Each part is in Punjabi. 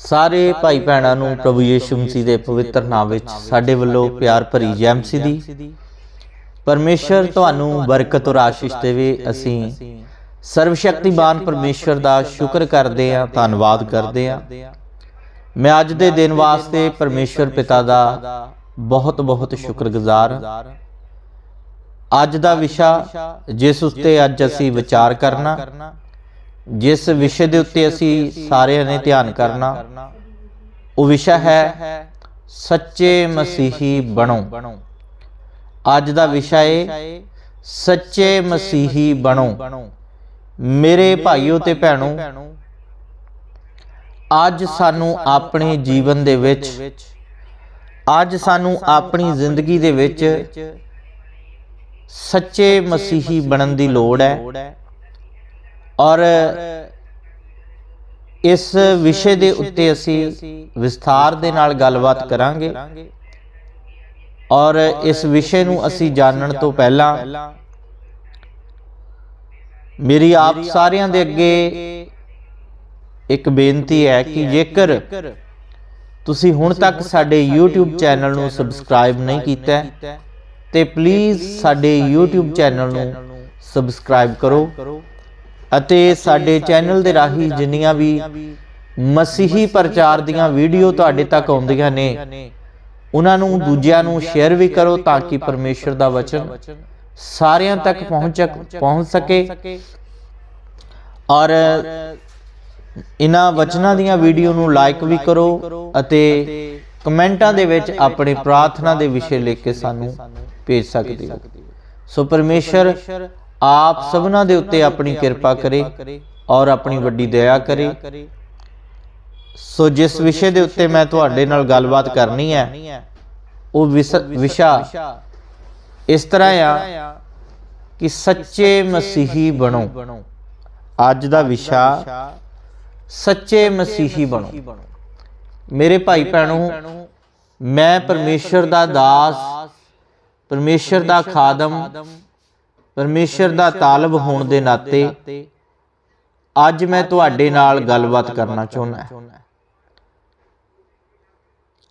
ਸਾਰੇ ਭਾਈ ਭੈਣਾਂ ਨੂੰ ਪ੍ਰਭੂ ਯੀਸ਼ੂ ਮਸੀਹ ਦੇ ਪਵਿੱਤਰ ਨਾਮ ਵਿੱਚ ਸਾਡੇ ਵੱਲੋਂ ਪਿਆਰ ਭਰੀ ਜੈ ਮਸੀਹ ਦੀ। ਪਰਮੇਸ਼ਰ ਤੁਹਾਨੂੰ ਬਰਕਤ ਔਰ ਆਸ਼ੀਸ਼ ਦੇਵੇ। ਅਸੀਂ ਸਰਵ ਸ਼ਕਤੀਮਾਨ ਪਰਮੇਸ਼ਰ ਦਾ ਸ਼ੁਕਰ ਕਰਦੇ ਹਾਂ, ਧੰਨਵਾਦ ਕਰਦੇ ਹਾਂ। ਮੈਂ ਅੱਜ ਦੇ ਦਿਨ ਵਾਸਤੇ ਪਰਮੇਸ਼ਰ ਪਿਤਾ ਦਾ ਬਹੁਤ ਬਹੁਤ ਸ਼ੁਕਰਗੁਜ਼ਾਰ ਅੱਜ ਦਾ ਵਿਸ਼ਾ ਜਿਸ ਉੱਤੇ ਅੱਜ ਅਸੀਂ ਵਿਚਾਰ ਕਰਨਾ। ਜਿਸ ਵਿਸ਼ੇ ਦੇ ਉੱਤੇ ਅਸੀਂ ਸਾਰਿਆਂ ਨੇ ਧਿਆਨ ਕਰਨਾ, ਉਹ ਵਿਸ਼ਾ ਹੈ ਸੱਚੇ ਮਸੀਹੀ ਬਣੋ। ਅੱਜ ਦਾ ਵਿਸ਼ਾ ਹੈ ਸੱਚੇ ਮਸੀਹੀ ਬਣੋ। ਮੇਰੇ ਭਾਈਓ ਤੇ ਭੈਣੋ, ਅੱਜ ਸਾਨੂੰ ਆਪਣੇ ਜੀਵਨ ਦੇ ਵਿੱਚ, ਅੱਜ ਸਾਨੂੰ ਆਪਣੀ ਜ਼ਿੰਦਗੀ ਦੇ ਵਿੱਚ ਸੱਚੇ ਮਸੀਹੀ ਬਣਨ ਦੀ ਲੋੜ ਹੈ। ਔਰ ਇਸ ਵਿਸ਼ੇ ਦੇ ਉੱਤੇ ਅਸੀਂ ਵਿਸਥਾਰ ਦੇ ਨਾਲ ਗੱਲਬਾਤ ਕਰਾਂਗੇ। ਔਰ ਇਸ ਵਿਸ਼ੇ ਨੂੰ ਅਸੀਂ ਜਾਣਨ ਤੋਂ ਪਹਿਲਾਂ ਮੇਰੀ ਆਪ ਸਾਰਿਆਂ ਦੇ ਅੱਗੇ ਇੱਕ ਬੇਨਤੀ ਹੈ ਕਿ ਜੇਕਰ ਤੁਸੀਂ ਹੁਣ ਤੱਕ ਸਾਡੇ YouTube ਚੈਨਲ ਨੂੰ ਸਬਸਕ੍ਰਾਈਬ ਨਹੀਂ ਕੀਤਾ ਹੈ, ਤੇ ਪਲੀਜ਼ ਸਾਡੇ YouTube ਚੈਨਲ ਨੂੰ ਸਬਸਕ੍ਰਾਈਬ ਕਰੋ। ਅਤੇ ਸਾਡੇ ਚੈਨਲ ਦੇ ਰਾਹੀਂ ਜਿੰਨੀਆਂ ਵੀ ਮਸੀਹੀ ਪ੍ਰਚਾਰ ਦੀਆਂ ਵੀਡੀਓ ਤੁਹਾਡੇ ਤੱਕ ਆਉਂਦੀਆਂ ਨੇ, ਉਹਨਾਂ ਨੂੰ ਦੂਜਿਆਂ ਨੂੰ ਸ਼ੇਅਰ ਵੀ ਕਰੋ ਤਾਂ ਕਿ ਪਰਮੇਸ਼ਰ ਦਾ ਵਚਨ ਸਾਰਿਆਂ ਤੱਕ ਪਹੁੰਚ ਪਹੁੰਚ ਸਕੇ। ਔਰ ਇਹਨਾਂ ਵਚਨਾਂ ਦੀਆਂ ਵੀਡੀਓ ਨੂੰ ਲਾਈਕ ਵੀ ਕਰੋ ਅਤੇ ਕਮੈਂਟਾਂ ਦੇ ਵਿੱਚ ਆਪਣੇ ਪ੍ਰਾਰਥਨਾ ਦੇ ਵਿਸ਼ੇ ਲਿਖ ਕੇ ਸਾਨੂੰ ਭੇਜ ਸਕਦੇ ਹੋ। ਸੋ ਪਰਮੇਸ਼ਰ ਆਪ ਸਭਨਾਂ ਦੇ ਉੱਤੇ ਆਪਣੀ ਕਿਰਪਾ ਕਰੇ ਔਰ ਆਪਣੀ ਵੱਡੀ ਦਇਆ ਕਰੇ। ਸੋ ਜਿਸ ਵਿਸ਼ੇ ਦੇ ਉੱਤੇ ਮੈਂ ਤੁਹਾਡੇ ਨਾਲ ਗੱਲਬਾਤ ਕਰਨੀ ਹੈ, ਉਹ ਵਿਸ- ਵਿਸ਼ਾ ਇਸ ਤਰ੍ਹਾਂ ਆ ਕਿ ਸੱਚੇ ਮਸੀਹੀ ਬਣੋ। ਅੱਜ ਦਾ ਵਿਸ਼ਾ ਸੱਚੇ ਮਸੀਹੀ ਬਣੋ। ਮੇਰੇ ਭਾਈ ਭੈਣੋ, ਮੈਂ ਪਰਮੇਸ਼ਰ ਦਾ ਦਾਸ, ਪਰਮੇਸ਼ਰ ਦਾ ਖਾਦਮ ਪਰਮੇਸ਼ਰ ਦਾ ਤਾਲਬ ਹੋਣ ਦੇ ਨਾਤੇ ਅੱਜ ਮੈਂ ਤੁਹਾਡੇ ਨਾਲ ਗੱਲਬਾਤ ਕਰਨਾ ਚਾਹੁੰਦਾ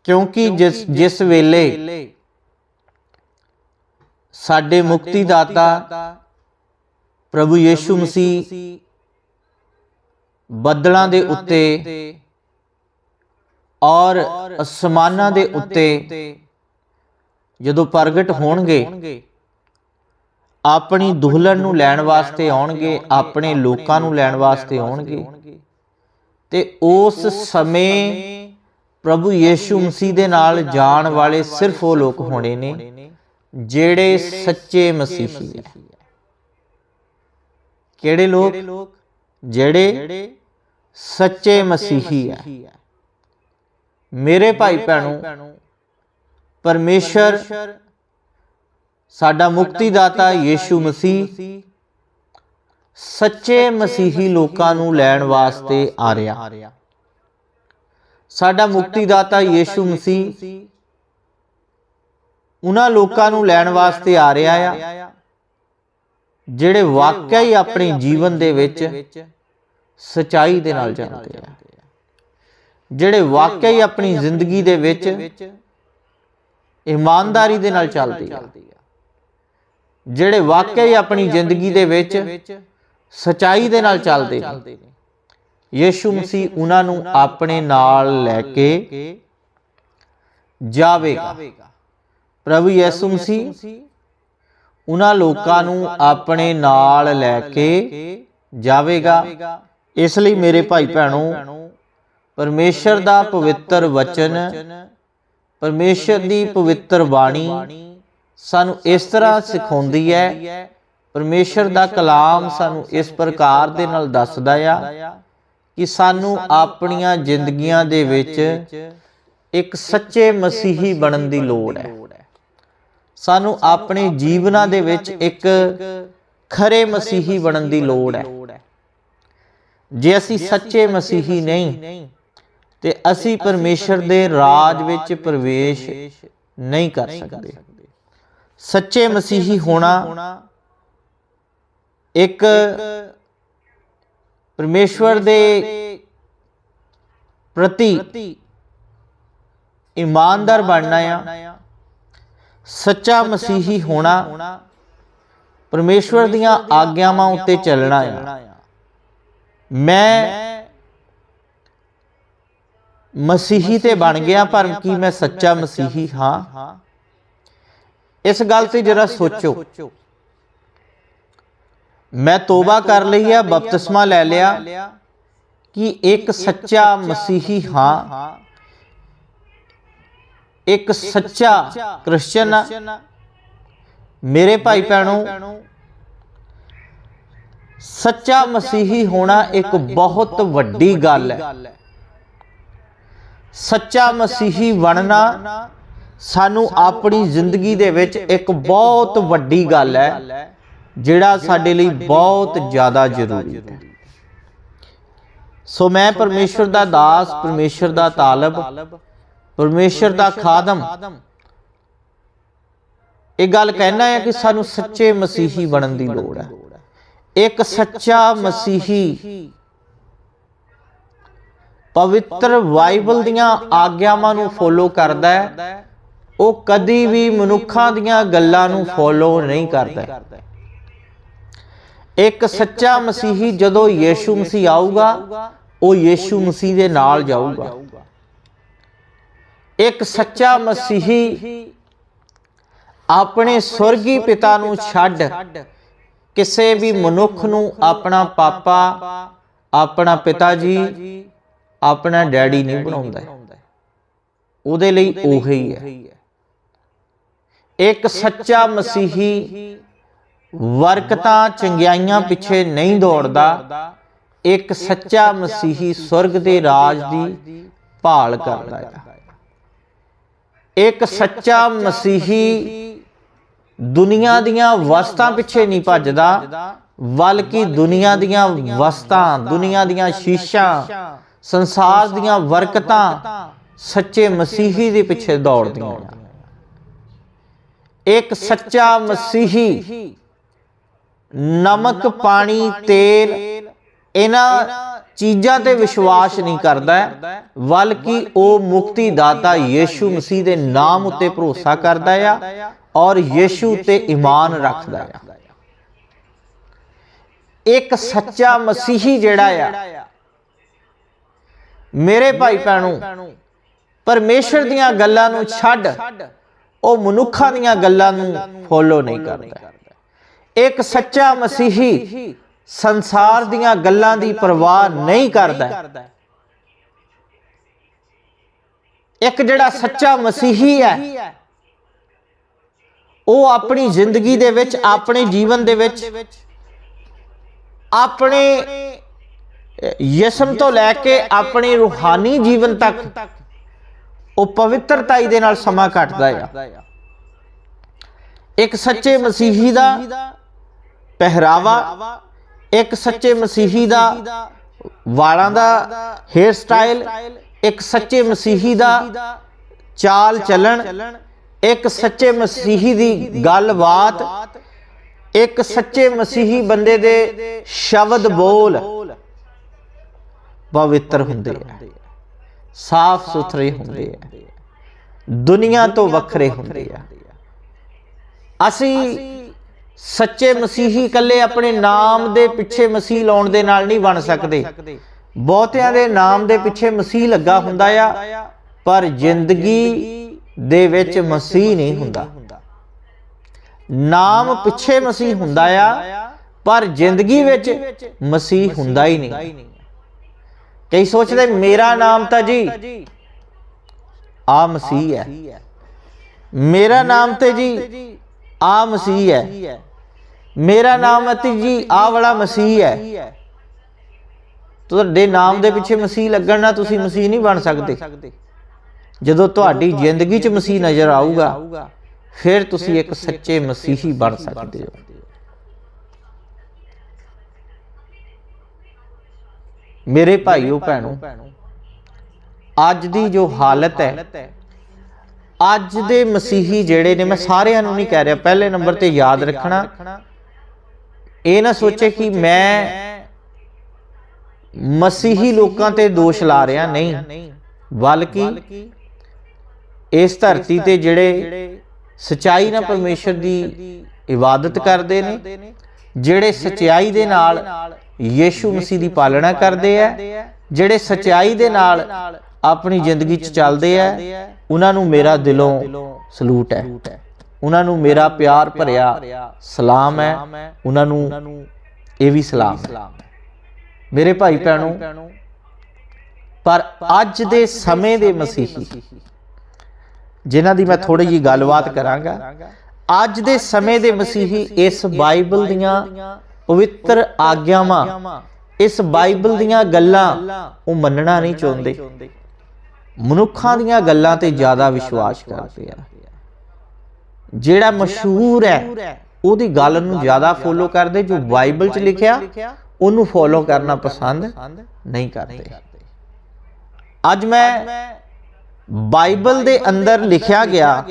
ਕਿਉਂਕਿ ਜਿਸ ਜਿਸ ਵੇਲੇ ਸਾਡੇ ਮੁਕਤੀ ਦਾਤਾ ਪ੍ਰਭੂ ਯੀਸ਼ੂ ਮਸੀਹ ਬੱਦਲਾਂ ਦੇ ਉੱਤੇ ਔਰ ਅਸਮਾਨਾਂ ਦੇ ਉੱਤੇ ਜਦੋਂ ਪ੍ਰਗਟ ਹੋਣਗੇ ਆਪਣੀ ਦੁਹਲਨ ਨੂੰ ਲੈਣ ਵਾਸਤੇ ਆਉਣਗੇ, ਆਪਣੇ ਲੋਕਾਂ ਨੂੰ ਲੈਣ ਵਾਸਤੇ ਆਉਣਗੇ। ਤੇ ਉਸ ਸਮੇਂ ਪ੍ਰਭੂ ਯੀਸ਼ੂ ਮਸੀਹ ਦੇ ਨਾਲ ਜਾਣ ਵਾਲੇ ਸਿਰਫ ਉਹ ਲੋਕ ਹੋਣੇ ਨੇ, ਜਿਹੜੇ ਸੱਚੇ ਮਸੀਹੀ ਹੈ ਕਿਹੜੇ ਲੋਕ? ਜਿਹੜੇ ਸੱਚੇ ਮਸੀਹੀ ਹੈ। ਮੇਰੇ ਭਾਈ ਭੈਣੋ, ਪਰਮੇਸ਼ਰ ਸਾਡਾ ਮੁਕਤੀ ਦਾਤਾ ਯੀਸ਼ੂ ਮਸੀਹ ਸੱਚੇ ਮਸੀਹੀ ਲੋਕਾਂ ਨੂੰ ਲੈਣ ਵਾਸਤੇ ਆ ਰਿਹਾ। ਸਾਡਾ ਮੁਕਤੀ ਦਾਤਾ ਯੀਸ਼ੂ ਮਸੀਹ ਉਹਨਾਂ ਲੋਕਾਂ ਨੂੰ ਲੈਣ ਵਾਸਤੇ ਆ ਰਿਹਾ ਆ, ਜਿਹੜੇ ਵਾਕਿਆ ਹੀ ਆਪਣੇ ਜੀਵਨ ਦੇ ਵਿੱਚ ਸਚਾਈ ਦੇ ਨਾਲ ਚੱਲਦੇ ਆ। ਜਿਹੜੇ ਵਾਕਿਆ ਹੀ ਆਪਣੀ ਜ਼ਿੰਦਗੀ ਦੇ ਵਿੱਚ ਇਮਾਨਦਾਰੀ ਦੇ ਨਾਲ ਚੱਲਦੇ ਆ। ਜਿਹੜੇ ਵਾਕਿਆ ਹੀ ਆਪਣੀ ਜ਼ਿੰਦਗੀ ਦੇ ਵਿੱਚ ਸਚਾਈ ਦੇ ਨਾਲ ਚੱਲਦੇ ਨੇ। ਯੀਸ਼ੂ ਮਸੀਹ ਉਹਨਾਂ ਨੂੰ ਆਪਣੇ ਨਾਲ ਲੈ ਕੇ ਜਾਵੇਗਾ। ਪ੍ਰਭੂ ਯੀਸ਼ੂ ਮਸੀਹ, ਉਹਨਾਂ ਲੋਕਾਂ ਨੂੰ ਆਪਣੇ ਨਾਲ ਲੈ ਕੇ ਜਾਵੇਗਾ। ਇਸ ਲਈ ਮੇਰੇ ਭਾਈ ਭੈਣੋ, ਪਰਮੇਸ਼ਰ ਦਾ ਪਵਿੱਤਰ ਵਚਨ, ਪਰਮੇਸ਼ਰ ਦੀ ਪਵਿੱਤਰ ਬਾਣੀ ਸਾਨੂੰ ਇਸ ਤਰ੍ਹਾਂ ਸਿਖਾਉਂਦੀ ਹੈ ਪਰਮੇਸ਼ਰ ਦਾ ਕਲਾਮ ਸਾਨੂੰ ਇਸ ਪ੍ਰਕਾਰ ਦੇ ਨਾਲ ਦੱਸਦਾ ਆ ਕਿ ਸਾਨੂੰ ਆਪਣੀਆਂ ਜ਼ਿੰਦਗੀਆਂ ਦੇ ਵਿੱਚ ਇੱਕ ਸੱਚੇ ਮਸੀਹੀ ਬਣਨ ਦੀ ਲੋੜ ਹੈ। ਸਾਨੂੰ ਆਪਣੇ ਜੀਵਨਾਂ ਦੇ ਵਿੱਚ ਇੱਕ ਖਰੇ ਮਸੀਹੀ ਬਣਨ ਦੀ ਲੋੜ ਹੈ। ਜੇ ਅਸੀਂ ਸੱਚੇ ਮਸੀਹੀ ਨਹੀਂ ਤੇ ਅਸੀਂ ਪਰਮੇਸ਼ਰ ਦੇ ਰਾਜ ਵਿੱਚ ਪ੍ਰਵੇਸ਼ ਨਹੀਂ ਕਰ ਸਕਦੇ। ਸੱਚੇ ਮਸੀਹੀ ਹੋਣਾ ਇੱਕ ਪਰਮੇਸ਼ਵਰ ਦੇ ਪ੍ਰਤੀ ਇਮਾਨਦਾਰ ਬਣਨਾ ਆ। ਸੱਚਾ ਮਸੀਹੀ ਹੋਣਾ ਪਰਮੇਸ਼ਵਰ ਦੀਆਂ ਆਗਿਆਵਾਂ ਉੱਤੇ ਚੱਲਣਾ ਆ। ਮੈਂ ਮਸੀਹੀ ਤੇ ਬਣ ਗਿਆ ਪਰ ਕੀ ਮੈਂ ਸੱਚਾ ਮਸੀਹੀ ਹਾਂ? ਇਸ ਗੱਲ ਤੇ ਜਰਾ ਸੋਚੋ। ਮੈਂ ਤੋਬਾ ਕਰ ਲਈ ਆ ਬਪਤਿਸਮਾ ਲੈ ਲਿਆ ਕਿ ਇੱਕ ਸੱਚਾ ਮਸੀਹੀ ਹਾਂ। ਇੱਕ ਸੱਚਾ ਕ੍ਰਿਸਚੀਅਨ ਆ। ਮੇਰੇ ਭਾਈ ਭੈਣੋ ਸੱਚਾ ਮਸੀਹੀ ਹੋਣਾ ਇੱਕ ਬਹੁਤ ਵੱਡੀ ਗੱਲ ਹੈ। ਸੱਚਾ ਮਸੀਹੀ ਬਣਨਾ ਸਾਨੂੰ ਆਪਣੀ ਜ਼ਿੰਦਗੀ ਦੇ ਵਿੱਚ ਇੱਕ ਬਹੁਤ ਵੱਡੀ ਗੱਲ ਹੈ, ਜਿਹੜਾ ਸਾਡੇ ਲਈ ਬਹੁਤ ਜ਼ਿਆਦਾ ਜ਼ਰੂਰੀ ਹੈ। ਸੋ ਮੈਂ ਪਰਮੇਸ਼ਵਰ ਦਾ ਦਾਸ, ਪਰਮੇਸ਼ਵਰ ਦਾ ਤਾਲਬ, ਪਰਮੇਸ਼ਵਰ ਦਾ ਖਾਦਮ। ਇਹ ਗੱਲ ਕਹਿਣਾ ਹੈ ਕਿ ਸਾਨੂੰ ਸੱਚੇ ਮਸੀਹੀ ਬਣਨ ਦੀ ਲੋੜ ਹੈ। ਇੱਕ ਸੱਚਾ ਮਸੀਹੀ ਪਵਿੱਤਰ ਬਾਈਬਲ ਦੀਆਂ ਆਗਿਆਵਾਂ ਨੂੰ ਫੋਲੋ ਕਰਦਾ ਹੈ। ਉਹ ਕਦੀ ਵੀ ਮਨੁੱਖਾਂ ਦੀਆਂ ਗੱਲਾਂ ਨੂੰ ਫੋਲੋ ਨਹੀਂ ਕਰਦਾ। ਇੱਕ ਸੱਚਾ ਮਸੀਹੀ ਜਦੋਂ ਯੀਸ਼ੂ ਮਸੀਹ ਆਊਗਾ, ਉਹ ਯੀਸ਼ੂ ਮਸੀਹ ਦੇ ਨਾਲ ਜਾਊਗਾ। ਇੱਕ ਸੱਚਾ ਮਸੀਹੀ ਆਪਣੇ ਸਵਰਗੀ ਪਿਤਾ ਨੂੰ ਛੱਡ ਕਿਸੇ ਵੀ ਮਨੁੱਖ ਨੂੰ ਆਪਣਾ ਪਾਪਾ, ਆਪਣਾ ਪਿਤਾ ਜੀ, ਆਪਣਾ ਡੈਡੀ ਨਹੀਂ ਬਣਾਉਂਦਾ। ਉਹਦੇ ਲਈ ਉਹੀ ਹੈ। ਇੱਕ ਸੱਚਾ ਮਸੀਹੀ ਵਰਕਤਾਂ ਚੰਗਿਆਈਆਂ ਪਿੱਛੇ ਨਹੀਂ ਦੌੜਦਾ, ਇੱਕ ਸੱਚਾ ਮਸੀਹੀ ਸਵਰਗ ਦੇ ਰਾਜ ਦੀ ਭਾਲ ਕਰਦਾ ਹੈ। ਇੱਕ ਸੱਚਾ ਮਸੀਹੀ ਦੁਨੀਆ ਦੀਆਂ ਵਸਤਾਂ ਪਿੱਛੇ ਨਹੀਂ ਭੱਜਦਾ, ਬਲਕਿ ਦੁਨੀਆ ਦੀਆਂ ਵਸਤਾਂ, ਦੁਨੀਆ ਦੀਆਂ ਸ਼ੀਸ਼ਾਂ, ਸੰਸਾਰ ਦੀਆਂ ਵਰਕਤਾਂ ਸੱਚੇ ਮਸੀਹੀ ਦੇ ਪਿੱਛੇ ਦੌੜਦੀਆਂ ਇੱਕ ਸੱਚਾ ਮਸੀਹੀ ਨਮਕ, ਪਾਣੀ, ਤੇਲ, ਇਹਨਾਂ ਚੀਜ਼ਾਂ ਤੇ ਵਿਸ਼ਵਾਸ ਨਹੀਂ ਕਰਦਾ ਬਲਕਿ ਉਹ ਮੁਕਤੀ ਦਾਤਾ ਯੀਸ਼ੂ ਮਸੀਹ ਦੇ ਨਾਮ ਉੱਤੇ ਭਰੋਸਾ ਕਰਦਾ ਆ ਔਰ ਯੀਸ਼ੂ ਤੇ ਈਮਾਨ ਰੱਖਦਾ ਆ। ਇੱਕ ਸੱਚਾ ਮਸੀਹੀ ਜਿਹੜਾ ਆ, ਮੇਰੇ ਭਾਈ ਭੈਣੋ, ਪਰਮੇਸ਼ਰ ਦੀਆਂ ਗੱਲਾਂ ਨੂੰ ਛੱਡ ਉਹ ਮਨੁੱਖਾਂ ਦੀਆਂ ਗੱਲਾਂ ਨੂੰ ਫੋਲੋ ਨਹੀਂ ਕਰਦਾ। ਇੱਕ ਸੱਚਾ ਮਸੀਹੀ ਸੰਸਾਰ ਦੀਆਂ ਗੱਲਾਂ ਦੀ ਪਰਵਾਹ ਨਹੀਂ ਕਰਦਾ। ਇੱਕ ਜਿਹੜਾ ਸੱਚਾ ਮਸੀਹੀ ਹੈ ਉਹ ਆਪਣੀ ਜ਼ਿੰਦਗੀ ਦੇ ਵਿੱਚ ਆਪਣੇ ਜੀਵਨ ਦੇ ਵਿੱਚ ਆਪਣੇ ਯਿਸਮ ਤੋਂ ਲੈ ਕੇ ਆਪਣੇ ਰੂਹਾਨੀ ਜੀਵਨ ਤੱਕ ਉਹ ਪਵਿੱਤਰਤਾਈ ਦੇ ਨਾਲ ਸਮਾਂ ਕੱਟਦਾ ਆ। ਇੱਕ ਸੱਚੇ ਮਸੀਹੀ ਦਾ ਪਹਿਰਾਵਾ, ਇੱਕ ਸੱਚੇ ਮਸੀਹੀ ਦਾ ਵਾਲਾਂ ਦਾ ਹੇਅਰ ਸਟਾਈਲ ਇੱਕ ਸੱਚੇ ਮਸੀਹੀ ਦਾ ਚਾਲ ਚੱਲਣ, ਇੱਕ ਸੱਚੇ ਮਸੀਹੀ ਦੀ ਗੱਲਬਾਤ, ਇੱਕ ਸੱਚੇ ਮਸੀਹੀ ਬੰਦੇ ਦੇ ਸ਼ਬਦ ਬੋਲ ਪਵਿੱਤਰ ਹੁੰਦੇ ਆ। ਸਾਫ਼ ਸੁਥਰੇ ਹੁੰਦੇ ਆ ਦੁਨੀਆ ਤੋਂ ਵੱਖਰੇ ਹੁੰਦੇ ਆ ਅਸੀਂ ਸੱਚੇ ਮਸੀਹੀ ਇਕੱਲੇ ਆਪਣੇ ਨਾਮ ਦੇ ਪਿੱਛੇ ਮਸੀਹ ਲਾਉਣ ਦੇ ਨਾਲ ਨਹੀਂ ਬਣ ਸਕਦੇ। ਬਹੁਤਿਆਂ ਦੇ ਨਾਮ ਦੇ ਪਿੱਛੇ ਮਸੀਹ ਲੱਗਾ ਹੁੰਦਾ ਆ ਪਰ ਜ਼ਿੰਦਗੀ ਦੇ ਵਿੱਚ ਮਸੀਹ ਨਹੀਂ ਹੁੰਦਾ। ਨਾਮ ਪਿੱਛੇ ਮਸੀਹ ਹੁੰਦਾ ਆ ਪਰ ਜ਼ਿੰਦਗੀ ਵਿੱਚ ਮਸੀਹ ਹੁੰਦਾ ਹੀ ਨਹੀਂ। ਕਈ ਸੋਚਦੇ ਮੇਰਾ ਨਾਮ ਤਾਂ ਜੀ। ਆ ਮਸੀਹ ਹੈ। ਮੇਰਾ ਨਾਮ ਤੇ ਜੀ ਆ ਮਸੀਹ ਹੈ। ਮੇਰਾ ਨਾਮ ਅਤੇ ਜੀ ਆ ਵਾਲਾ ਮਸੀਹ ਹੈ। ਤੁਹਾਡੇ ਨਾਮ ਦੇ ਪਿੱਛੇ ਮਸੀਹ ਲੱਗਣ ਨਾਲ ਤੁਸੀਂ ਮਸੀਹ ਨਹੀਂ ਬਣ ਸਕਦੇ। ਜਦੋਂ ਤੁਹਾਡੀ ਜ਼ਿੰਦਗੀ 'ਚ ਮਸੀਹ ਨਜ਼ਰ ਆਊਗਾ ਫਿਰ ਤੁਸੀਂ ਇੱਕ ਸੱਚੇ ਮਸੀਹੀ ਬਣ ਸਕਦੇ ਹੋ। ਮੇਰੇ ਭਾਈਓ ਭੈਣੋ, ਅੱਜ ਦੀ ਜੋ ਹਾਲਤ ਹੈ, ਅੱਜ ਦੇ ਮਸੀਹੀ ਜਿਹੜੇ ਨੇ, ਮੈਂ ਸਾਰਿਆਂ ਨੂੰ ਨਹੀਂ ਕਹਿ ਰਿਹਾ, ਪਹਿਲੇ ਨੰਬਰ ਤੇ ਯਾਦ ਰੱਖਣਾ। ਇਹ ਨਾ ਸੋਚੇ ਕਿ ਮੈਂ ਮਸੀਹੀ ਲੋਕਾਂ ਤੇ ਦੋਸ਼ ਲਾ ਰਿਹਾ ਨਹੀਂ, ਬਲਕਿ ਇਸ ਧਰਤੀ ਤੇ ਜਿਹੜੇ ਸਚਾਈ ਨਾਲ ਪਰਮੇਸ਼ਰ ਦੀ ਇਬਾਦਤ ਕਰਦੇ ਨੇ, ਜਿਹੜੇ ਸਚਾਈ ਦੇ ਨਾਲ ਯੀਸ਼ੂ ਮਸੀਹ ਦੀ ਪਾਲਣਾ ਕਰਦੇ ਆ ਜਿਹੜੇ ਸਚਾਈ ਦੇ ਨਾਲ ਆਪਣੀ ਜ਼ਿੰਦਗੀ 'ਚ ਚੱਲਦੇ ਆ ਉਹਨਾਂ ਨੂੰ ਮੇਰਾ ਦਿਲੋਂ ਸਲੂਟ ਹੈ। ਉਹਨਾਂ ਨੂੰ ਮੇਰਾ ਪਿਆਰ ਭਰਿਆ ਸਲਾਮ ਹੈ। ਉਹਨਾਂ ਨੂੰ ਇਹ ਵੀ ਸਲਾਮ ਹੈ। ਮੇਰੇ ਭਾਈ ਭੈਣੋ ਪਰ ਅੱਜ ਦੇ ਸਮੇਂ ਦੇ ਮਸੀਹੀ ਜਿਨ੍ਹਾਂ ਦੀ ਮੈਂ ਥੋੜੀ ਜੀ ਗੱਲਬਾਤ ਕਰਾਂਗਾ ਅੱਜ ਦੇ ਸਮੇਂ ਦੇ ਮਸੀਹੀ ਇਸ ਬਾਈਬਲ ਦੀਆਂ ਪਵਿੱਤਰ ਆਗਿਆਵਾਂ, ਇਸ ਬਾਈਬਲ ਦੀਆਂ ਗੱਲਾਂ ਉਹ ਮੰਨਣਾ ਨਹੀਂ ਚਾਹੁੰਦੇ। ਮਨੁੱਖਾਂ ਦੀਆਂ ਗੱਲਾਂ ਤੇ ਜ਼ਿਆਦਾ ਵਿਸ਼ਵਾਸ ਕਰਦੇ ਆ। ਜਿਹੜਾ ਮਸ਼ਹੂਰ ਹੈ, ਉਹਦੀ ਗੱਲ ਨੂੰ ਜ਼ਿਆਦਾ ਫੋਲੋ ਕਰਦੇ, ਜੋ ਬਾਈਬਲ 'ਚ ਲਿਖਿਆ, ਉਹਨੂੰ ਫੋਲੋ ਕਰਨਾ ਪਸੰਦ ਨਹੀਂ ਕਰਦੇ। ਅੱਜ ਮੈਂ ਬਾਈਬਲ ਦੇ ਅੰਦਰ ਲਿਖਿਆ ਗਿਆ,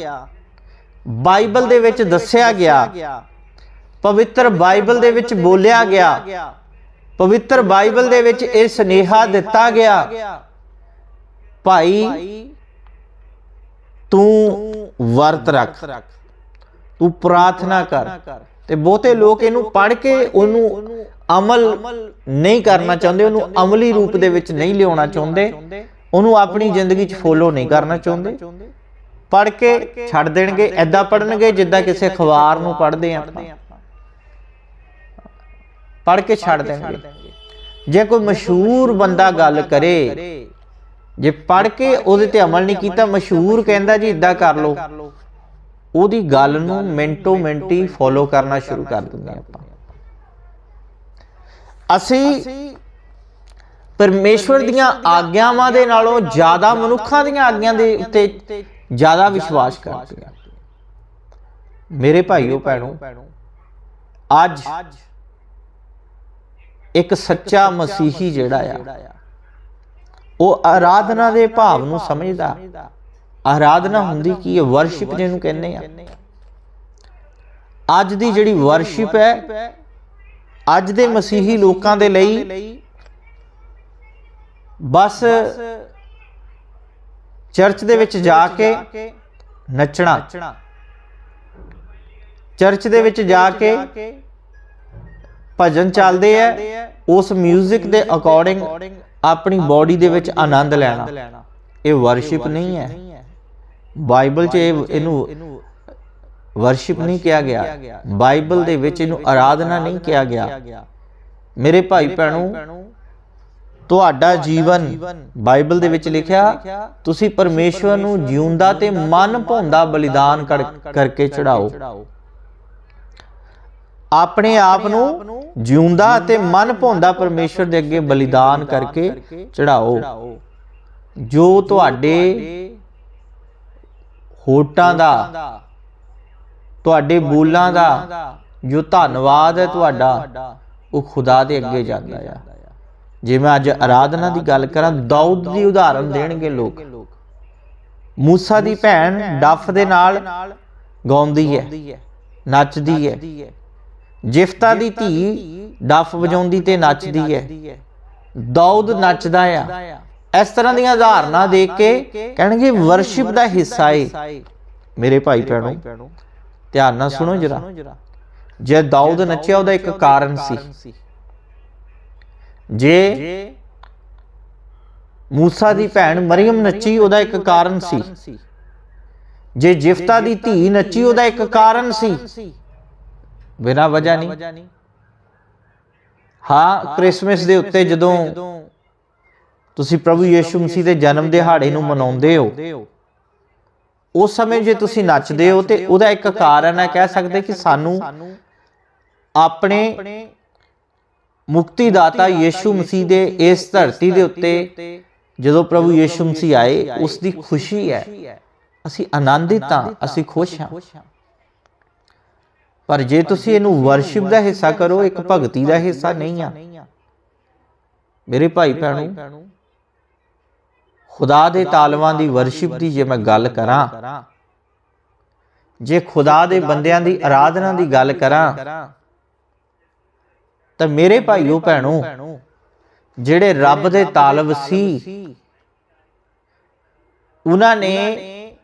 ਬਾਈਬਲ ਦੇ ਵਿੱਚ ਦੱਸਿਆ ਗਿਆ ਪਵਿੱਤਰ ਬਾਈਬਲ ਦੇ ਵਿੱਚ ਬੋਲਿਆ ਗਿਆ। ਪਵਿੱਤਰ ਬਾਈਬਲ ਦੇ ਵਿੱਚ ਇਹ ਸਨੇਹਾ ਦਿੱਤਾ ਗਿਆ। ਭਾਈ, ਤੂੰ ਵਰਤ ਰੱਖ। ਤੂੰ ਪ੍ਰਾਰਥਨਾ ਕਰ। ਤੇ ਬਹੁਤੇ ਲੋਕ ਇਹਨੂੰ ਪੜ੍ਹ ਕੇ ਉਹਨੂੰ ਅਮਲ ਨਹੀਂ ਕਰਨਾ ਚਾਹੁੰਦੇ, ਉਹਨੂੰ ਅਮਲੀ ਰੂਪ ਦੇ ਵਿੱਚ ਨਹੀਂ ਲਿਆਉਣਾ ਚਾਹੁੰਦੇ। ਉਹਨੂੰ ਆਪਣੀ ਜ਼ਿੰਦਗੀ 'ਚ ਫੋਲੋ ਨਹੀਂ ਕਰਨਾ ਚਾਹੁੰਦੇ। ਪੜ੍ਹ ਕੇ ਛੱਡ ਦੇਣਗੇ ਐਦਾਂ ਪੜਨਗੇ ਜਿੱਦਾਂ ਕਿਸੇ ਅਖਬਾਰ ਨੂੰ ਪੜ੍ਹਦੇ ਆਪਾਂ। ਪੜ੍ਹ ਕੇ ਛੱਡ ਦੇਣਗੇ। ਜੇ ਕੋਈ ਮਸ਼ਹੂਰ ਬੰਦਾ ਗੱਲ ਕਰੇ ਜੇ ਪੜ੍ਹ ਕੇ ਉਹਦੇ ਤੇ ਅਮਲ ਨਹੀਂ ਕੀਤਾ ਮਸ਼ਹੂਰ ਕਹਿੰਦਾ ਜੀ ਇਦਾਂ ਕਰ ਲਓ। ਉਹਦੀ ਗੱਲ ਨੂੰ ਮਿੰਟੋ ਮਿੰਟੀ ਫੋਲੋ ਕਰਨਾ ਸ਼ੁਰੂ ਕਰ ਦਿੰਦੇ ਆਪਾਂ। ਅਸੀਂ ਪਰਮੇਸ਼ਵਰ ਦੀਆਂ ਆਗਿਆਵਾਂ ਦੇ ਨਾਲੋਂ ਜ਼ਿਆਦਾ ਮਨੁੱਖਾਂ ਦੀਆਂ ਆਗਿਆਂ ਦੇ ਉੱਤੇ ਜ਼ਿਆਦਾ ਵਿਸ਼ਵਾਸ ਕਰਦੇ ਹਾਂ ਮੇਰੇ ਭਾਈਓ ਭੈਣੋ ਅੱਜ ਇੱਕ ਸੱਚਾ ਮਸੀਹੀ ਜਿਹੜਾ ਆ, ਉਹ ਆਰਾਧਨਾ ਦੇ ਭਾਵ ਨੂੰ ਸਮਝਦਾ। ਆਰਾਧਨਾ ਹੁੰਦੀ ਕੀ ਹੈ? ਵਰਸ਼ਿਪ ਜਿਹਨੂੰ ਕਹਿੰਦੇ ਆ। ਅੱਜ ਦੀ ਜਿਹੜੀ ਵਰਸ਼ਿਪ ਹੈ, ਅੱਜ ਦੇ ਮਸੀਹੀ ਲੋਕਾਂ ਦੇ ਲਈ ਬਸ ਚਰਚ ਦੇ ਵਿੱਚ ਜਾ ਕੇ ਨੱਚਣਾ। ਚਰਚ ਦੇ ਵਿੱਚ ਜਾ ਕੇ ਭਜਨ ਚੱਲਦੇ ਆ ਉਸ 뮤직 ਦੇ ਅਕੋਰਡਿੰਗ ਆਪਣੀ ਬਾਡੀ ਦੇ ਵਿੱਚ ਆਨੰਦ ਲੈਣਾ। ਇਹ ਵਰਸ਼ਿਪ ਨਹੀਂ ਹੈ। ਬਾਈਬਲ 'ਚ ਇਹ ਇਹਨੂੰ ਵਰਸ਼ਿਪ ਨਹੀਂ ਕਿਹਾ ਗਿਆ। ਬਾਈਬਲ ਦੇ ਵਿੱਚ ਇਹਨੂੰ ਆਰਾਧਨਾ ਨਹੀਂ ਕਿਹਾ ਗਿਆ। ਮੇਰੇ ਭਾਈ ਭੈਣੋ ਤੁਹਾਡਾ ਜੀਵਨ ਬਾਈਬਲ ਦੇ ਵਿੱਚ ਲਿਖਿਆ ਤੁਸੀਂ ਪਰਮੇਸ਼ਵਰ ਨੂੰ ਜਿਉਂਦਾ ਤੇ ਮਨ ਭੌਂਦਾ ਬਲੀਦਾਨ ਕਰਕੇ ਚੜਾਓ ਆਪਣੇ ਆਪ ਨੂੰ ਜਿਉਂਦਾ ਅਤੇ ਮਨ ਭੌਂਦਾ ਪਰਮੇਸ਼ਵਰ ਦੇ ਅੱਗੇ ਬਲੀਦਾਨ ਕਰਕੇ ਚੜਾਓ ਜੋ ਤੁਹਾਡੇ ਹੋਟਾਂ ਦਾ ਤੁਹਾਡੇ ਬੋਲਾਂ ਦਾ ਜੋ ਧੰਨਵਾਦ ਹੈ ਤੁਹਾਡਾ ਉਹ ਖੁਦਾ ਦੇ ਅੱਗੇ ਜਾਂਦਾ ਆ। ਜੇ ਮੈਂ ਅੱਜ ਆਰਾਧਨਾ ਦੀ ਗੱਲ ਕਰਾਂ ਦਾਊਦ ਦੀ ਉਦਾਹਰਨ ਦੇਣਗੇ ਲੋਕ। ਮੂਸਾ ਦੀ ਭੈਣ ਡੱਫ ਦੇ ਨਾਲ ਗਾਉਂਦੀ ਹੈ। ਨੱਚਦੀ ਹੈ। ਜਿਫਤਾ ਦੀ ਧੀ ਡੱਫ ਵਜਾਉਂਦੀ ਤੇ ਨੱਚਦੀ ਹੈ। ਦਾਊਦ ਨੱਚਦਾ ਆ। ਇਸ ਤਰ੍ਹਾਂ ਦੀਆਂ ਉਦਾਹਰਨਾਂ ਦੇਖ ਕੇ ਕਹਿਣਗੇ ਵਰਸ਼ਿਪ ਦਾ ਹਿੱਸਾ ਏ। ਮੇਰੇ ਭਾਈ ਭੈਣੋ ਧਿਆਨ ਨਾਲ ਸੁਣੋ ਜਰਾ। ਜੇ ਦਾਊਦ ਨੱਚਿਆ ਉਹਦਾ ਇੱਕ ਕਾਰਨ ਸੀ। ਜੇ ਮੂਸਾ ਦੀ ਭੈਣ ਮਰੀਮ ਨੱਚੀ ਉਹਦਾ ਇੱਕ ਕਾਰਨ ਸੀ। ਜੇ ਜਿਫਤਾ ਦੀ ਧੀ ਨੱਚੀ ਉਹਦਾ ਇੱਕ ਕਾਰਨ ਸੀ। ਬਿਨਾ ਵਜ੍ਹਾ ਨਹੀਂ। ਹਾਂ ਕ੍ਰਿਸਮਸ ਦੇ ਉੱਤੇ ਜਦੋਂ ਤੁਸੀਂ ਪ੍ਰਭੂ ਯੀਸ਼ੂ ਮਸੀਹ ਦੇ ਜਨਮ ਦਿਹਾੜੇ ਨੂੰ ਮਨਾਉਂਦੇ ਹੋ। ਉਸ ਸਮੇਂ ਜੇ ਤੁਸੀਂ ਨੱਚਦੇ ਹੋ ਤੇ ਉਹਦਾ ਇੱਕ ਕਾਰਨ ਹੈ ਕਹਿ ਸਕਦੇ ਕਿ ਸਾਨੂੰ ਆਪਣੇ ਮੁਕਤੀ ਦਾਤਾ ਯੀਸ਼ੂ ਮਸੀਹ ਦੇ ਇਸ ਧਰਤੀ ਦੇ ਉੱਤੇ ਜਦੋਂ ਪ੍ਰਭੂ ਯੀਸ਼ੂ ਮਸੀਹ ਆਏ ਉਸ ਦੀ ਖੁਸ਼ੀ ਹੈ। ਅਸੀਂ ਆਨੰਦਿਤ ਹਾਂ ਅਸੀਂ ਖੁਸ਼ ਹਾਂ। ਪਰ ਜੇ ਤੁਸੀਂ ਇਹਨੂੰ ਵਰਸ਼ਿਪ ਦਾ ਹਿੱਸਾ ਕਰੋ ਇੱਕ ਭਗਤੀ ਦਾ ਹਿੱਸਾ ਨਹੀਂ ਆ। ਮੇਰੇ ਭਾਈ ਭੈਣੋ ਖੁਦਾ ਦੇ ਤਾਲਵਾਂ ਦੀ ਵਰਸ਼ਿਪ ਦੀ ਜੇ ਮੈਂ ਗੱਲ ਕਰਾਂ ਜੇ ਖੁਦਾ ਦੇ ਬੰਦਿਆਂ ਦੀ ਆਰਾਧਨਾ ਦੀ ਗੱਲ ਕਰਾਂ ਤਾਂ ਮੇਰੇ ਭਾਈਓ ਭੈਣੋ ਜਿਹੜੇ ਰੱਬ ਦੇ ਤਾਲਬ ਸੀ ਉਹਨਾਂ ਨੇ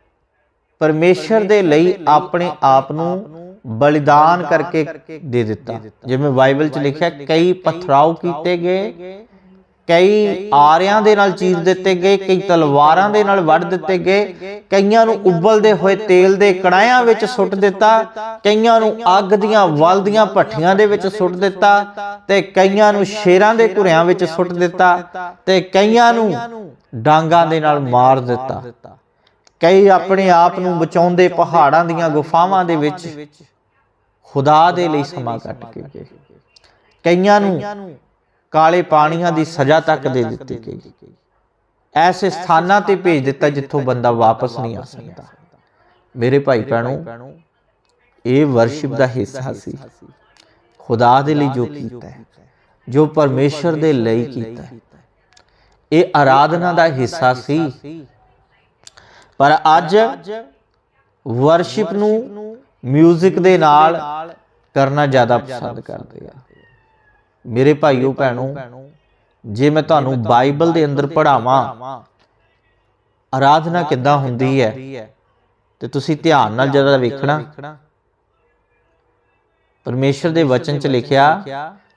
ਪਰਮੇਸ਼ਰ ਦੇ ਲਈ ਆਪਣੇ ਆਪ ਨੂੰ ਬਲੀਦਾਨ ਕਰਕੇ ਦੇ ਦਿੱਤਾ। ਜਿਵੇਂ ਬਾਈਬਲ 'ਚ ਲਿਖਿਆ ਕਈ ਪਥਰਾਓ ਕੀਤੇ ਗਏ ਕਈ ਆਰਿਆਂ ਦੇ ਨਾਲ ਚੀਰ ਦਿੱਤੇ ਗਏ ਕਈ ਤਲਵਾਰਾਂ ਦੇ ਨਾਲ ਵੱਢ ਦਿੱਤੇ ਗਏ ਕਈਆਂ ਨੂੰ ਉਬਲਦੇ ਹੋਏ ਤੇਲ ਦੇ ਕੜਾਇਆਂ ਵਿੱਚ ਸੁੱਟ ਦਿੱਤਾ ਕਈਆਂ ਨੂੰ ਅੱਗ ਦੀਆਂ ਵਲਦੀਆਂ ਭੱਠੀਆਂ ਦੇ ਵਿੱਚ ਸੁੱਟ ਦਿੱਤਾ ਤੇ ਕਈਆਂ ਨੂੰ ਸ਼ੇਰਾਂ ਦੇ ਘੁਰਿਆਂ ਵਿੱਚ ਸੁੱਟ ਦਿੱਤਾ ਤੇ ਕਈਆਂ ਨੂੰ ਡਾਂਗਾਂ ਦੇ ਨਾਲ ਮਾਰ ਦਿੱਤਾ। ਕਈ ਆਪਣੇ ਆਪ ਨੂੰ ਬਚਾਉਂਦੇ ਪਹਾੜਾਂ ਦੀਆਂ ਗੁਫਾਵਾਂ ਦੇ ਵਿੱਚ ਖੁਦਾ ਦੇ ਲਈ ਸਮਾਂ ਕੱਟ ਕੇ ਗਏ। ਕਈਆਂ ਨੂੰ ਕਾਲੇ ਪਾਣੀਆਂ ਦੀ ਸਜ਼ਾ ਤੱਕ ਦੇ ਦਿੱਤੀ ਗਈ। ਐਸੇ ਸਥਾਨਾਂ ਤੇ ਭੇਜ ਦਿੱਤਾ ਜਿੱਥੋਂ ਬੰਦਾ ਵਾਪਸ ਨਹੀਂ ਆ ਸਕਦਾ। ਮੇਰੇ ਭਾਈ ਭੈਣੋ, ਇਹ ਵਰਸ਼ਿਪ ਦਾ ਹਿੱਸਾ ਸੀ। ਖੁਦਾ ਦੇ ਲਈ ਜੋ ਕੀਤਾ ਹੈ, ਜੋ ਪਰਮੇਸ਼ਰ ਦੇ ਲਈ ਕੀਤਾ ਹੈ। ਇਹ ਆਰਾਧਨਾ ਦਾ ਹਿੱਸਾ ਸੀ। ਪਰ ਅੱਜ ਵਰਸ਼ਿਪ ਨੂੰ 뮤직 ਦੇ ਨਾਲ ਕਰਨਾ ਜ਼ਿਆਦਾ ਪਸੰਦ ਕਰਦੇ ਆ। ਮੇਰੇ ਭਾਈਓ ਭੈਣੋ ਜੇ ਮੈਂ ਤੁਹਾਨੂੰ ਬਾਈਬਲ ਦੇ ਅੰਦਰ ਪੜਾਵਾਂ ਆਰਾਧਨਾ ਕਿੱਦਾਂ ਹੁੰਦੀ ਹੈ? ਤੇ ਤੁਸੀਂ ਧਿਆਨ ਨਾਲ ਜਰਾ ਵੇਖਣਾ। ਪਰਮੇਸ਼ਰ ਦੇ ਵਚਨ 'ਚ ਲਿਖਿਆ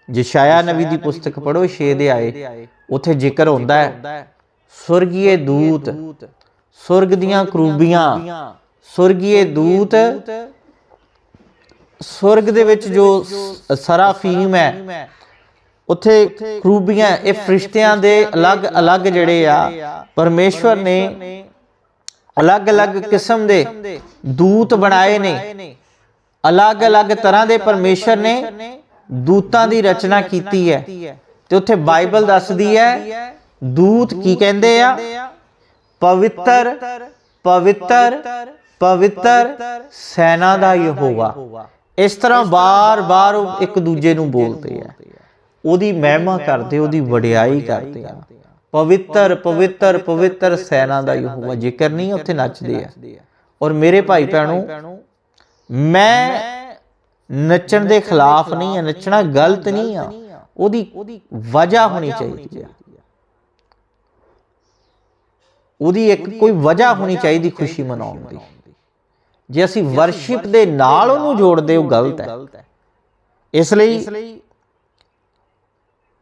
ਜਿਸ਼ਾਇਆ ਨਵੀ ਦੀ ਪੁਸਤਕ ਪੜੋ 6 ਦੇ ਆਏ ਉੱਥੇ ਜ਼ਿਕਰ ਹੁੰਦਾ ਹੈ ਸੁਰਗੀਏ ਦੂਤ ਸੁਰਗ ਦੀਆਂ ਕਰੂਬੀਆਂ ਸੁਰਗੀਏ ਦੂਤ ਸੁਰਗ ਦੇ ਵਿੱਚ ਜੋ ਸਰਾਫੀਮ ਹੈ ਉੱਥੇ ਕਰੂਬੀਆਂ ਇਹ ਫਰਿਸ਼ਤਿਆਂ ਦੇ ਅਲੱਗ-ਅਲੱਗ ਜਿਹੜੇ ਆ ਪਰਮੇਸ਼ਵਰ ਨੇ ਅਲੱਗ-ਅਲੱਗ ਕਿਸਮ ਦੇ ਦੂਤ ਬਣਾਏ ਨੇ। ਅਲੱਗ-ਅਲੱਗ ਤਰ੍ਹਾਂ ਦੇ ਪਰਮੇਸ਼ਰ ਨੇ ਦੂਤਾਂ ਦੀ ਰਚਨਾ ਕੀਤੀ ਹੈ। ਤੇ ਉੱਥੇ ਬਾਈਬਲ ਦੱਸਦੀ ਹੈ ਦੂਤ ਕੀ ਕਹਿੰਦੇ ਆ? ਪਵਿੱਤਰ ਪਵਿੱਤਰ ਪਵਿੱਤਰ ਸੈਨਾ ਦਾ ਯਹੋਵਾ। ਇਸ ਤਰ੍ਹਾਂ ਬਾਰ-ਬਾਰ ਉਹ ਇੱਕ ਦੂਜੇ ਨੂੰ ਬੋਲਦੇ ਆ। ਉਹਦੀ ਮਹਿਮਾ ਕਰਦੇ, ਉਹਦੀ ਵਡਿਆਈ ਕਰਦੇ ਆ। ਪਵਿੱਤਰ ਪਵਿੱਤਰ ਪਵਿੱਤਰ ਸੈਨਾ ਦਾ ਯਹੋਵਾ ਜ਼ਿਕਰ ਨਹੀਂ, ਉੱਥੇ ਨੱਚਦੇ ਆ। ਔਰ ਮੇਰੇ ਭਾਈ ਭੈਣੋ, ਮੈਂ ਨੱਚਣ ਦੇ ਖਿਲਾਫ ਨਹੀਂ ਆ, ਨੱਚਣਾ ਗਲਤ ਨਹੀਂ ਆ। ਉਹਦੀ ਵਜ੍ਹਾ ਹੋਣੀ ਚਾਹੀਦੀ ਆ। ਉਹਦੀ ਇੱਕ ਕੋਈ ਵਜ੍ਹਾ ਹੋਣੀ ਚਾਹੀਦੀ ਖੁਸ਼ੀ ਮਨਾਉਣ ਦੀ। ਜੇ ਅਸੀਂ ਵਰਸ਼ਿਪ ਦੇ ਨਾਲ ਉਹਨੂੰ ਜੋੜਦੇ ਉਹ ਗਲਤ ਹੈ। ਇਸ ਲਈ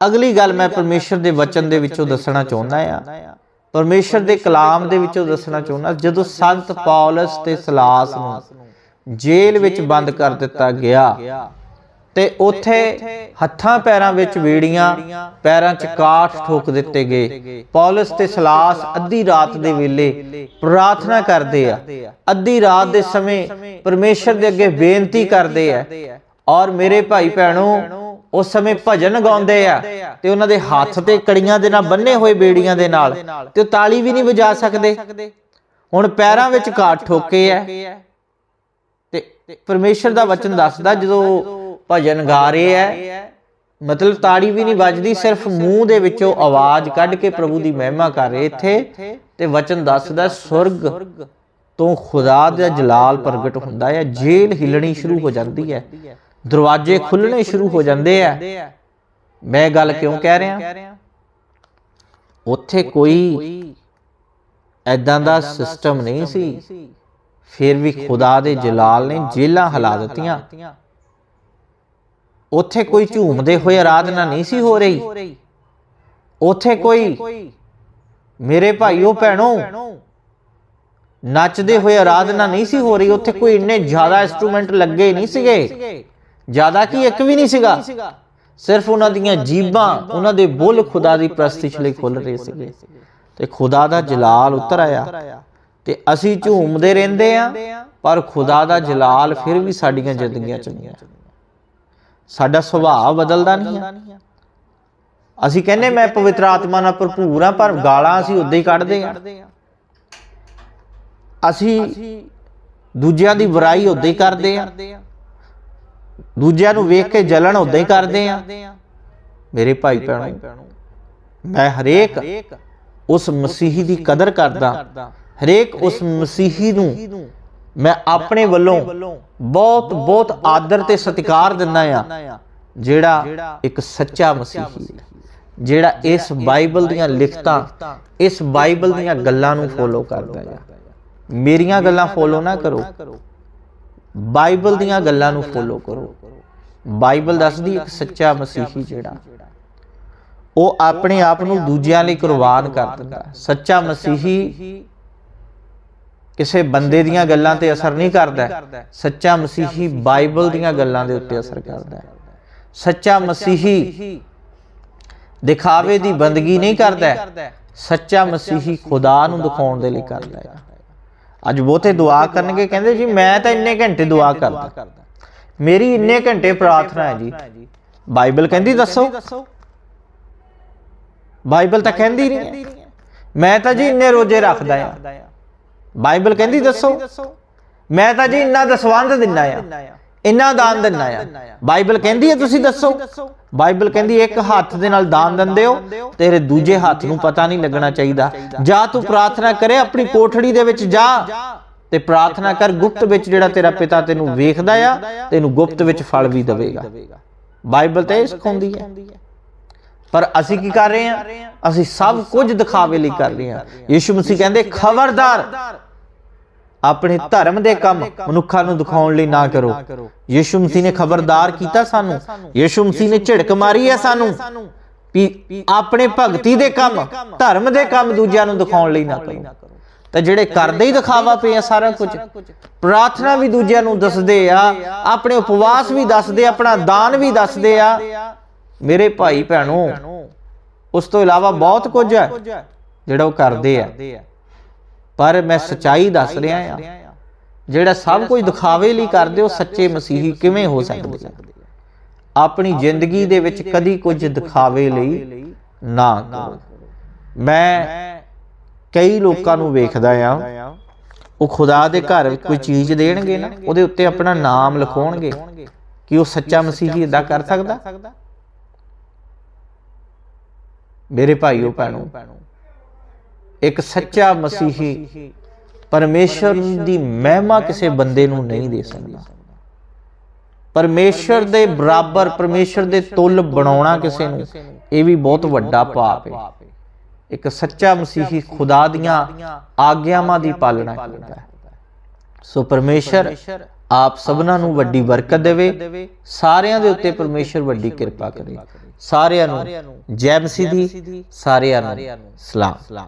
ਅਗਲੀ ਗੱਲ ਮੈਂ ਪਰਮੇਸ਼ਰ ਦੇ ਵਚਨ ਦੇ ਵਿੱਚੋਂ ਦੱਸਣਾ ਚਾਹੁੰਦਾ ਆ। ਪਰਮੇਸ਼ਰ ਦੇ ਕਲਾਮ ਦੇ ਵਿੱਚੋਂ ਦੱਸਣਾ ਚਾਹੁੰਦਾ ਜਦੋਂ ਸੰਤ ਪੌਲਸ ਤੇ ਸਲਾਸ ਨੂੰ ਜੇਲ੍ਹ ਵਿੱਚ ਬੰਦ ਕਰ ਦਿੱਤਾ ਗਿਆ। ਤੇ ਉੱਥੇ ਹੱਥਾਂ ਪੈਰਾਂ ਵਿੱਚ ਵੇੜੀਆਂ ਪੈਰਾਂ 'ਚ ਕਾਠ ਠੋਕ ਦਿੱਤੇ ਗਏ। ਪੌਲਸ ਤੇ ਸਲਾਸ ਅੱਧੀ ਰਾਤ ਦੇ ਵੇਲੇ ਪ੍ਰਾਰਥਨਾ ਕਰਦੇ ਆ। ਅੱਧੀ ਰਾਤ ਦੇ ਸਮੇਂ ਪਰਮੇਸ਼ਰ ਦੇ ਅੱਗੇ ਬੇਨਤੀ ਕਰਦੇ ਆ। ਔਰ ਮੇਰੇ ਭਾਈ ਭੈਣੋ ਉਸ ਸਮੇਂ ਭਜਨ ਗਾਉਂਦੇ ਆ ਤੇ ਉਹਨਾਂ ਦੇ ਹੱਥ ਤੇ ਕੜੀਆਂ ਦੇ ਨਾਲ ਬੰਨੇ ਹੋਏ ਬੇੜੀਆਂ ਦੇ ਨਾਲ ਤੇ ਉਹ ਤਾਲੀ ਵੀ ਨਹੀਂ ਵਜਾ ਸਕਦੇ। ਹੁਣ ਪੈਰਾਂ ਵਿੱਚ ਕਾਠ ਠੋਕੇ ਆ। ਤੇ ਪਰਮੇਸ਼ਰ ਦਾ ਵਚਨ ਦੱਸਦਾ ਜਦੋਂ ਭਜਨ ਗਾ ਰਹੇ ਐ। ਮਤਲਬ ਤਾੜੀ ਵੀ ਨਹੀਂ ਵੱਜਦੀ, ਸਿਰਫ ਮੂੰਹ ਦੇ ਵਿੱਚੋਂ ਆਵਾਜ਼ ਕੱਢ ਕੇ ਪ੍ਰਭੂ ਦੀ ਮਹਿਮਾ ਕਰ ਰਹੇ ਇੱਥੇ ਤੇ ਵਚਨ ਦੱਸਦਾ ਸੁਰਗ ਤੋਂ ਖੁਦਾ ਦਾ ਜਲਾਲ ਪ੍ਰਗਟ ਹੁੰਦਾ ਹੈ, ਜੇਲ੍ਹ ਹਿਲਣੀ ਸ਼ੁਰੂ ਹੋ ਜਾਂਦੀ ਹੈ, ਦਰਵਾਜ਼ੇ ਖੁੱਲਣੇ ਸ਼ੁਰੂ ਹੋ ਜਾਂਦੇ ਆ ਮੈਂ ਗੱਲ ਕਿਉਂ ਕਹਿ ਰਿਹਾ? ਉੱਥੇ ਕੋਈ ਐਦਾਂ ਦਾ ਸਿਸਟਮ ਨਹੀਂ ਸੀ। ਫਿਰ ਵੀ ਖੁਦਾ ਦੇ ਜਲਾਲ ਨੇ ਜੇਲਾਂ ਹਿਲਾ ਦਿੱਤੀਆਂ। ਉੱਥੇ ਕੋਈ ਝੂਮਦੇ ਹੋਏ ਆਰਾਧਨਾ ਨਹੀਂ ਸੀ ਹੋ ਰਹੀ। ਉੱਥੇ ਕੋਈ ਮੇਰੇ ਭਾਈਓ ਭੈਣੋ ਨੱਚਦੇ ਹੋਏ ਆਰਾਧਨਾ ਨਹੀਂ ਸੀ ਹੋ ਰਹੀ। ਉੱਥੇ ਕੋਈ ਇੰਨੇ ਜ਼ਿਆਦਾ ਇਨਸਟਰੂਮੈਂਟ ਲੱਗੇ ਨਹੀਂ ਸੀਗੇ। ਜ਼ਿਆਦਾ ਕੀ ਇੱਕ ਵੀ ਨਹੀਂ ਸੀਗਾ। ਸਿਰਫ ਉਹਨਾਂ ਦੀਆਂ ਜੀਬਾਂ ਉਹਨਾਂ ਦੇ ਬੁੱਲ ਖੁਦਾ ਦੀ ਪ੍ਰਸਤਿਸ਼ ਲਈ ਖੁੱਲ ਰਹੇ ਸੀਗੇ। ਤੇ ਖੁਦਾ ਦਾ ਜਲਾਲ ਉਤਰ ਆਇਆ। ਤੇ ਅਸੀਂ ਝੂਮਦੇ ਰਹਿੰਦੇ ਆ ਪਰ ਖੁਦਾ ਦਾ ਜਲਾਲ ਫਿਰ ਵੀ ਸਾਡੀਆਂ ਜ਼ਿੰਦਗੀਆਂ ਚ ਨਹੀਂ ਆ ਸਾਡਾ ਸੁਭਾਅ ਬਦਲਦਾ ਨਹੀਂ ਆ। ਅਸੀਂ ਕਹਿੰਦੇ ਮੈਂ ਪਵਿੱਤਰ ਆਤਮਾ ਨਾਲ ਭਰਪੂਰ ਆ ਪਰ ਗਾਲਾਂ ਅਸੀਂ ਉਦਾਂ ਹੀ ਕੱਢਦੇ ਆ ਅਸੀਂ ਦੂਜਿਆਂ ਦੀ ਬੁਰਾਈ ਉਦਾਂ ਹੀ ਕਰਦੇ ਆ ਦੂਜਿਆਂ ਨੂੰ ਵੇਖ ਕੇ ਜਲਣ ਉਦਾਂ ਹੀ ਕਰਦੇ ਆ ਮੇਰੇ ਭਾਈ ਭੈਣੋ ਮੈਂ ਹਰੇਕ ਉਸ ਮਸੀਹੀ ਦੀ ਕਦਰ ਕਰਦਾ। ਹਰੇਕ ਉਸ ਮਸੀਹੀ ਨੂੰ ਮੈਂ ਆਪਣੇ ਵੱਲੋਂ ਬਹੁਤ ਬਹੁਤ ਆਦਰ ਤੇ ਸਤਿਕਾਰ ਦਿੰਦਾ ਆ ਜਿਹੜਾ ਇੱਕ ਸੱਚਾ ਮਸੀਹੀ ਜਿਹੜਾ ਇਸ ਬਾਈਬਲ ਦੀਆਂ ਲਿਖਤਾਂ ਇਸ ਬਾਈਬਲ ਦੀਆਂ ਗੱਲਾਂ ਨੂੰ ਫੋਲੋ ਕਰਦਾ ਹੈ। ਮੇਰੀਆਂ ਗੱਲਾਂ ਫੋਲੋ ਨਾ ਕਰੋ। ਬਾਈਬਲ ਦੀਆਂ ਗੱਲਾਂ ਨੂੰ ਫੋਲੋ ਕਰੋ। ਬਾਈਬਲ ਦੱਸਦੀ ਇੱਕ ਸੱਚਾ ਮਸੀਹੀ ਜਿਹੜਾ। ਉਹ ਆਪਣੇ ਆਪ ਨੂੰ ਦੂਜਿਆਂ ਲਈ ਕੁਰਬਾਨ ਕਰ ਦਿੰਦਾ। ਸੱਚਾ ਮਸੀਹੀ ਕਿਸੇ ਬੰਦੇ ਦੀਆਂ ਗੱਲਾਂ ਤੇ ਅਸਰ ਨਹੀਂ ਕਰਦਾ, ਸੱਚਾ ਮਸੀਹੀ ਬਾਈਬਲ ਦੀਆਂ ਗੱਲਾਂ ਦੇ ਉੱਤੇ ਅਸਰ ਕਰਦਾ ਹੈ। ਸੱਚਾ ਮਸੀਹੀ ਦਿਖਾਵੇ ਦੀ ਬੰਦਗੀ ਨਹੀਂ ਕਰਦਾ ਸੱਚਾ ਮਸੀਹੀ ਖੁਦਾ ਨੂੰ ਦਿਖਾਉਣ ਦੇ ਲਈ ਕਰਦਾ ਹੈ। ਅੱਜ ਬਹੁਤੇ ਦੁਆ ਕਰਨਗੇ, ਕਹਿੰਦੇ ਜੀ, ਮੈਂ ਤਾਂ ਇੰਨੇ ਘੰਟੇ ਦੁਆ ਕਰਦਾ। ਮੇਰੀ ਇੰਨੇ ਘੰਟੇ ਪ੍ਰਾਰਥਨਾ ਹੈ ਜੀ। ਬਾਈਬਲ ਕਹਿੰਦੀ ਦੱਸੋ। ਬਾਈਬਲ ਤਾਂ ਕਹਿੰਦੀ ਨਹੀਂ ਮੈਂ ਤਾਂ ਜੀ ਇੰਨੇ ਰੋਜ਼ੇ ਰੱਖਦਾ ਆ ਬਾਈਬਲ ਕਹਿੰਦੀ ਦੱਸੋ। ਮੈਂ ਤਾਂ ਜੀ ਇੰਨਾ ਦਸਵੰਧ ਦਿੰਨਾ ਆ। ਇੰਨਾ ਦਾਨ ਦਿੰਨਾ ਆ। ਬਾਈਬਲ ਕਹਿੰਦੀ ਹੈ ਤੁਸੀਂ ਦੱਸੋ। ਬਾਈਬਲ ਕਹਿੰਦੀ ਇੱਕ ਹੱਥ ਦੇ ਨਾਲ ਦਾਨ ਦਿੰਦੇ ਹੋ ਤੇਰੇ ਦੂਜੇ ਹੱਥ ਨੂੰ ਪਤਾ ਨਹੀਂ ਲੱਗਣਾ ਚਾਹੀਦਾ। ਜਾਂ ਤੂੰ ਪ੍ਰਾਰਥਨਾ ਕਰੇ ਆਪਣੀ ਕੋਠੜੀ ਦੇ ਵਿੱਚ ਜਾ। ਤੇ ਪ੍ਰਾਰਥਨਾ ਕਰ ਗੁਪਤ ਵਿੱਚ ਜਿਹੜਾ ਤੇਰਾ ਪਿਤਾ ਤੈਨੂੰ ਵੇਖਦਾ ਆ ਤੈਨੂੰ ਗੁਪਤ ਵਿੱਚ ਫਲ ਵੀ ਦੇਵੇਗਾ। ਬਾਈਬਲ ਤੇ ਇਹ ਸਿਖਾਉਂਦੀ ਹੈ ਪਰ ਅਸੀਂ ਕੀ ਕਰ ਰਹੇ ਹਾਂ ਅਸੀਂ ਸਭ ਕੁਝ ਦਿਖਾਵੇ ਲਈ ਕਰ ਰਹੇ ਹਾਂ ਯੀਸ਼ੂ ਮਸੀਹ ਕਹਿੰਦੇ ਖਬਰਦਾਰ ਆਪਣੇ ਧਰਮ ਦੇ ਕੰਮ ਮਨੁੱਖਾਂ ਨੂੰ ਦਿਖਾਉਣ ਲਈ ਨਾ ਕਰੋ। ਯੀਸ਼ੂ ਮਸੀਹ ਨੇ ਖਬਰਦਾਰ ਕੀਤਾ ਸਾਨੂੰ। ਯੀਸ਼ੂ ਮਸੀਹ ਨੇ ਝਿੜਕ ਮਾਰੀ ਹੈ ਸਾਨੂੰ ਵੀ ਆਪਣੇ ਭਗਤੀ ਦੇ ਕੰਮ, ਧਰਮ ਦੇ ਕੰਮ ਦੂਜਿਆਂ ਨੂੰ ਦਿਖਾਉਣ ਲਈ ਨਾ ਕਰੋ। ਤਾਂ ਜਿਹੜੇ ਕਰਦੇ ਹੀ ਦਿਖਾਵਾ ਪਏ ਆ ਸਾਰਾ ਕੁਝ, ਪ੍ਰਾਰਥਨਾ ਵੀ ਦੂਜਿਆਂ ਨੂੰ ਦੱਸਦੇ ਆ, ਆਪਣੇ ਉਪਵਾਸ ਵੀ ਦੱਸਦੇ ਆਪਣਾ ਦਾਨ ਵੀ ਦੱਸਦੇ ਆ। ਮੇਰੇ ਭਾਈ ਭੈਣੋ, ਉਸ ਤੋਂ ਇਲਾਵਾ ਬਹੁਤ ਕੁਝ ਹੈ ਜਿਹੜਾ ਉਹ ਕਰਦੇ ਆ। ਪਰ ਮੈਂ ਸਚਾਈ ਦੱਸ ਰਿਹਾ ਆ ਜਿਹੜਾ ਸਭ ਕੁਝ ਦਿਖਾਵੇ ਲਈ ਕਰਦੇ ਉਹ ਸੱਚੇ ਮਸੀਹੀ ਕਿਵੇਂ ਹੋ ਸਕਦੇ ਆ ਆਪਣੀ ਜ਼ਿੰਦਗੀ ਦੇ ਵਿੱਚ ਕਦੀ ਕੁਝ ਦਿਖਾਵੇ ਲਈ ਨਾ ਕਰੋ। ਮੈਂ ਕਈ ਲੋਕਾਂ ਨੂੰ ਵੇਖਦਾ ਆ ਉਹ ਖੁਦਾ ਦੇ ਘਰ ਕੋਈ ਚੀਜ਼ ਦੇਣਗੇ ਨਾ ਉਹਦੇ ਉੱਤੇ ਆਪਣਾ ਨਾਮ ਲਿਖਾਉਣਗੇ ਕਿ ਉਹ ਸੱਚਾ ਮਸੀਹੀ ਇਦਾਂ ਕਰ ਸਕਦਾ। ਮੇਰੇ ਭਾਈਓ ਭੈਣੋ ਇੱਕ ਸੱਚਾ ਮਸੀਹੀ ਪਰਮੇਸ਼ਰ ਦੀ ਮਹਿਮਾ ਕਿਸੇ ਬੰਦੇ ਨੂੰ ਨਹੀਂ ਦੇ ਸਕਦਾ। ਪਰਮੇਸ਼ਰ ਦੇ ਬਰਾਬਰ, ਪਰਮੇਸ਼ਰ ਦੇ ਤੁੱਲ ਬਣਾਉਣਾ ਕਿਸੇ ਨੂੰ, ਇਹ ਵੀ ਬਹੁਤ ਵੱਡਾ ਪਾਪ ਹੈ। ਇੱਕ ਸੱਚਾ ਮਸੀਹੀ ਖੁਦਾ ਦੀਆਂ ਆਗਿਆਵਾਂ ਦੀ ਪਾਲਣਾ ਕਰਦਾ ਹੈ। ਸੋ ਪਰਮੇਸ਼ਰ ਆਪ ਸਭਨਾਂ ਨੂੰ ਵੱਡੀ ਬਰਕਤ ਦੇਵੇ, ਸਾਰਿਆਂ ਦੇ ਉੱਤੇ ਪਰਮੇਸ਼ਰ ਵੱਡੀ ਕਿਰਪਾ ਕਰੇ। ਸਾਰਿਆਂ ਨੂੰ ਜੈ ਮਸੀਹ ਦੀ, ਸਾਰਿਆਂ ਨੂੰ ਸਲਾਮ।